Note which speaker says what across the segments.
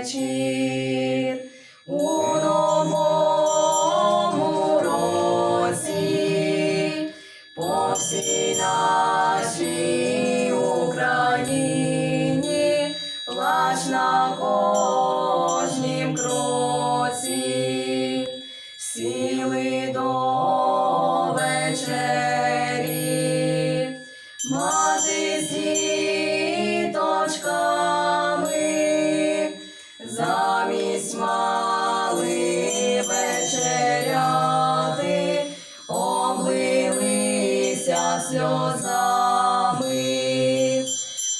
Speaker 1: вечір у новому році. По всій нашій Україні плач на кожнім кроці, сіли до вечері, мати з сльозами,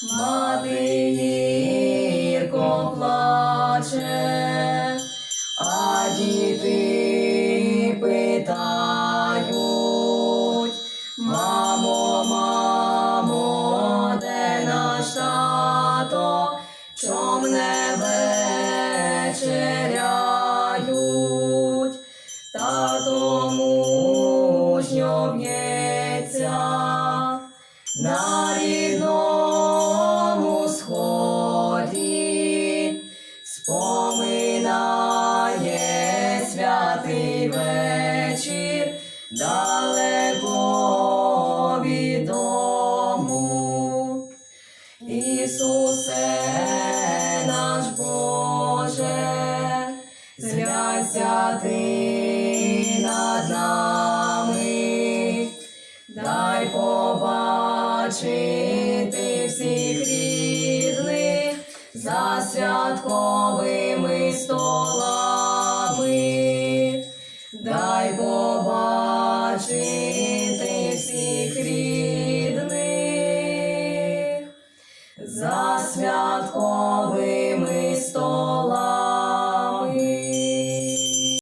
Speaker 1: мати гірко плаче, а діти питають, мамо, мамо, де наш тато, чом не вечеряють, тато мужньо б'ється на рідному сході, споминає святий вечір далеко від дому. Ісусе наш Боже, зглянься ти побачити всіх рідних за святковими столами, дай побачити всіх рідних за святковими